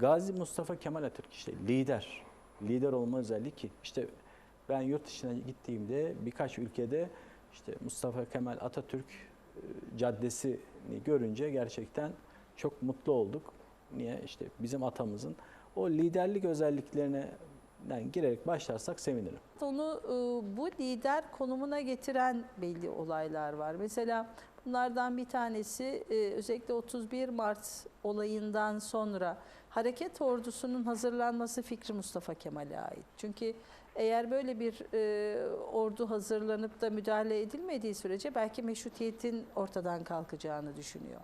Gazi Mustafa Kemal Atatürk işte lider. Lider olma özelliği ki işte ben yurt dışına gittiğimde birkaç ülkede işte Mustafa Kemal Atatürk e, caddesini görünce gerçekten çok mutlu olduk. Niye? İşte bizim atamızın o liderlik özelliklerine girerek başlarsak sevinirim. Onu e, bu lider konumuna getiren belli olaylar var. Mesela bunlardan bir tanesi e, özellikle 31 Mart olayından sonra hareket ordusunun hazırlanması fikri Mustafa Kemal'e ait. Çünkü eğer böyle bir e, ordu hazırlanıp da müdahale edilmediği sürece belki meşrutiyetin ortadan kalkacağını düşünüyor.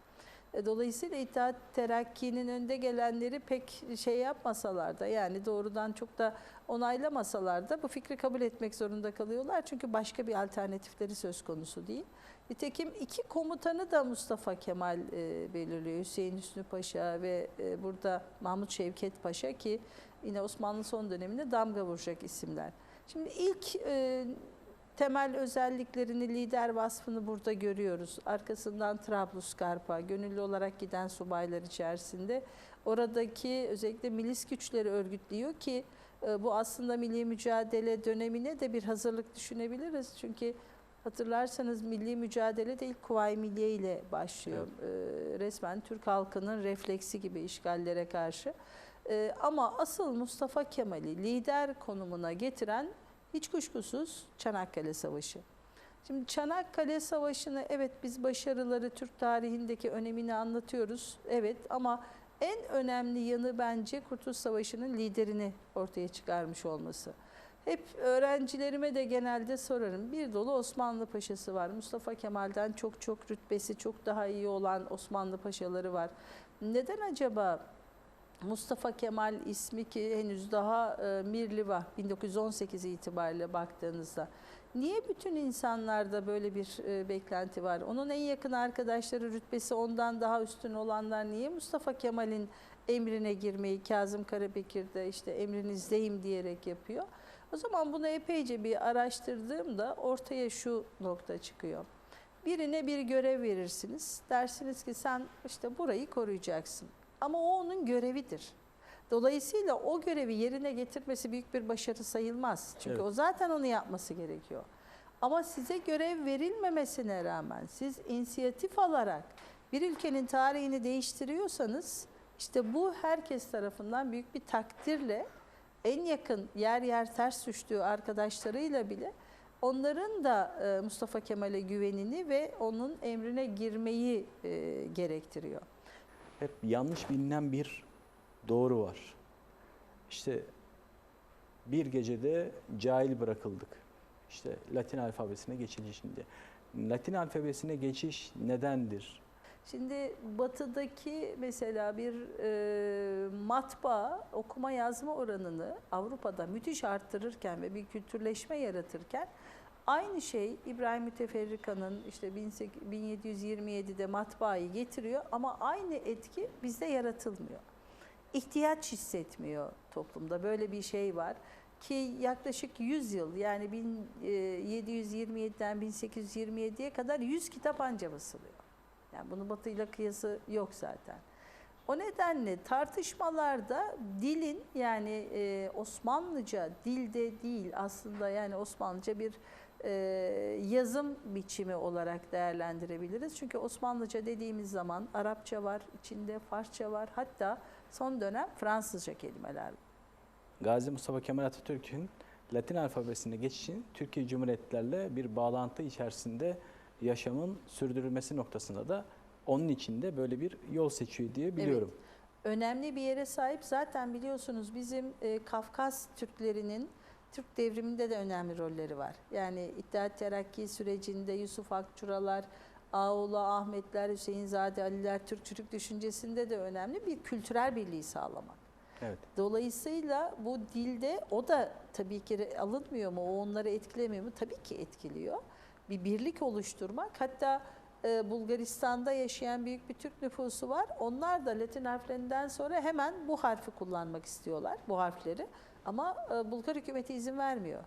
E, Dolayısıyla İttihat Terakki'nin önde gelenleri pek şey yapmasalar da yani doğrudan çok da onaylamasalar da bu fikri kabul etmek zorunda kalıyorlar. Çünkü başka bir alternatifleri söz konusu değil. Nitekim iki komutanı da Mustafa Kemal e, belirliyor. Hüseyin Hüsnü Paşa ve e, burada Mahmut Şevket Paşa ki yine Osmanlı son döneminde damga vuracak isimler. Şimdi ilk e, temel özelliklerini, lider vasfını burada görüyoruz. Arkasından Trablusgarp'a gönüllü olarak giden subaylar içerisinde oradaki özellikle milis güçleri örgütlüyor ki e, bu aslında milli mücadele dönemine de bir hazırlık düşünebiliriz. Çünkü hatırlarsanız milli mücadele de ilk Kuvayi Milliye ile başlıyor. E, resmen Türk halkının refleksi gibi işgallere karşı. E, ama asıl Mustafa Kemal'i lider konumuna getiren hiç kuşkusuz Çanakkale Savaşı. Şimdi Çanakkale Savaşı'nı evet biz başarıları Türk tarihindeki önemini anlatıyoruz. Evet ama en önemli yanı bence Kurtuluş Savaşı'nın liderini ortaya çıkarmış olması. Hep öğrencilerime de genelde sorarım. Bir dolu Osmanlı Paşası var. Mustafa Kemal'den çok çok rütbesi çok daha iyi olan Osmanlı Paşaları var. Neden acaba Mustafa Kemal ismi ki henüz daha e, Mirliva 1918 itibariyle baktığınızda niye bütün insanlarda böyle bir e, beklenti var? Onun en yakın arkadaşları rütbesi ondan daha üstün olanlar niye Mustafa Kemal'in emrine girmeyi Kazım Karabekir'de işte emrinizdeyim diyerek yapıyor? O zaman bunu epeyce bir araştırdığımda ortaya şu nokta çıkıyor. Birine bir görev verirsiniz. Dersiniz ki sen işte burayı koruyacaksın. Ama o onun görevidir. Dolayısıyla o görevi yerine getirmesi büyük bir başarı sayılmaz. Çünkü Evet. o zaten onu yapması gerekiyor. Ama size görev verilmemesine rağmen siz inisiyatif alarak bir ülkenin tarihini değiştiriyorsanız işte bu herkes tarafından büyük bir takdirle en yakın yer yer ters düştüğü arkadaşlarıyla bile onların da e, Mustafa Kemal'e güvenini ve onun emrine girmeyi e, gerektiriyor. hep yanlış bilinen bir doğru var. İşte bir gecede cahil bırakıldık. İşte Latin alfabesine geçildi şimdi. Latin alfabesine geçiş nedendir? Şimdi batıdaki mesela bir e, matbaa okuma yazma oranını Avrupa'da müthiş arttırırken ve bir kültürleşme yaratırken aynı şey İbrahim Müteferrika'nın işte 18- 1727'de matbaayı getiriyor ama aynı etki bizde yaratılmıyor. İhtiyaç hissetmiyor toplumda böyle bir şey var ki yaklaşık 100 yıl yani e, 1727'den 1827'ye kadar 100 kitap anca basılıyor. Yani bunun batıyla kıyası yok zaten. O nedenle tartışmalarda dilin yani e, Osmanlıca dilde değil aslında yani Osmanlıca bir e, yazım biçimi olarak değerlendirebiliriz. Çünkü Osmanlıca dediğimiz zaman Arapça var, içinde Farsça var hatta son dönem Fransızca kelimeler. Gazi Mustafa Kemal Atatürk'ün Latin alfabesine geçişin Türkiye Cumhuriyetlerle bir bağlantı içerisinde yaşamın sürdürülmesi noktasında da onun içinde böyle bir yol seçiyor diye biliyorum. önemli bir yere sahip. Zaten biliyorsunuz bizim e, Kafkas Türklerinin Türk devriminde de önemli rolleri var. Yani İttihat Terakki sürecinde Yusuf Akçuralar, Ağoğlu Ahmetler, Hüseyinzade Aliler, Türkçülük düşüncesinde de önemli bir kültürel birliği sağlamak. Evet. Dolayısıyla bu dilde o da tabii ki alınmıyor mu, o onları etkilemiyor mu? Tabii ki etkiliyor. Bir birlik oluşturmak. Hatta e, Bulgaristan'da yaşayan büyük bir Türk nüfusu var. Onlar da Latin harflerinden sonra hemen bu harfi kullanmak istiyorlar, bu harfleri. Ama e, Bulgar hükümeti izin vermiyor.